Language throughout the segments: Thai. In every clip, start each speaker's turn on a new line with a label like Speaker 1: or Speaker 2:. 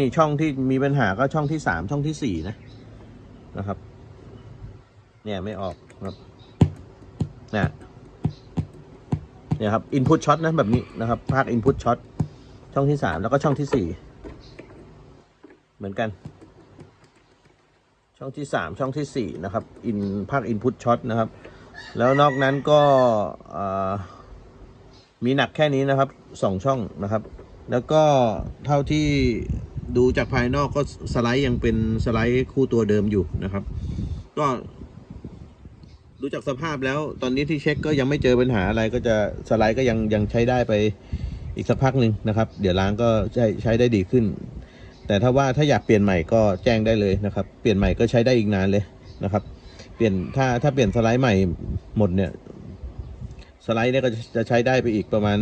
Speaker 1: นี่ช่องที่มีปัญหาก็ช่องที่สามช่องที่สี่นะนะครับ เนี่ยไม่ออกครับเนี่ยเนี่ยครับอินพุตช็อตนะแบบนี้นะครับภาคอินพุตช็อตช่องที่สามแล้วก็ช่องที่สี่เหมือนกัน ช่องที่สามช่องที่สี่นะครับอินภาคอินพุตช็อตนะครับ แล้วนอกนั้นก็มีหนักแค่นี้นะครับสองช่องนะครับ แล้วก็เท่าที่ ดูจากภายนอกก็สไลด์ยังเป็นสไลด์คู่ตัวเดิมอยู่นะครับ ก็ดูจากสภาพแล้วตอนนี้ที่เช็คก็ยังไม่เจอปัญหาอะไรก็จะสไลด์ก็ยังยังใช้ได้ไปอีกสักพักหนึ่งนะครับ เดี๋ยวล้างก็ใช้ใช้ได้ดีขึ้น แต่ถ้าว่าถ้าอยากเปลี่ยนใหม่ก็แจ้งได้เลยนะครับ เปลี่ยนใหม่ก็ใช้ได้อีกนานเลยนะครับ เปลี่ยนถ้าถ้าเปลี่ยนสไลด์ใหม่หมดเนี่ยสไลด์เนี่ยก็จะจะใช้ได้ไปอีกประมาณ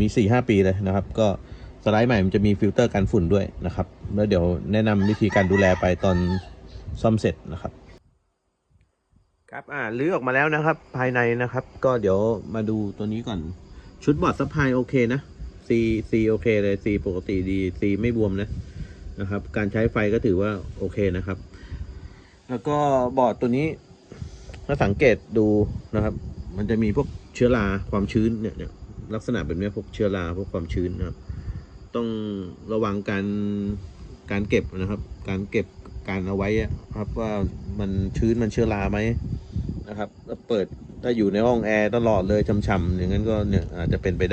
Speaker 1: มี4ี่หปีเลยนะครับ ก็ สไลด์ใหม่มันจะมีฟิลเตอร์กันฝุ่นด้วยนะครับ แล้วเดี๋ยวแนะนำวิธีการดูแลไปตอนซ่อมเสร็จนะครับ ครับอ่าลื้อออกมาแล้วนะครับ ภายในนะครับ ก็เดี๋ยวมาดูตัวนี้ก่อน ชุดบอร์ดซัพพลายโอเคนะ C C โอเคเลย C ปกติดี C ไม่บวมนะนะครับ การใช้ไฟก็ถือว่าโอเคนะครับ แล้วก็บอร์ดตัวนี้ถ้าสังเกตดูนะครับ มันจะมีพวกเชื้อราความชื้นเนี่ยลักษณะแบบนี้พวกเชื้อราพวกความชื้นนะครับ ต้องระวังการการเก็บนะครับ การเก็บการเอาไว้ครับว่ามันชื้นมันเชื้อราไหมนะครับแล้วเปิดถ้าอยู่ในห้องแอร์ตลอดเลยช่ำๆอย่างนั้นก็เนี่ยอาจจะเป็นไปได้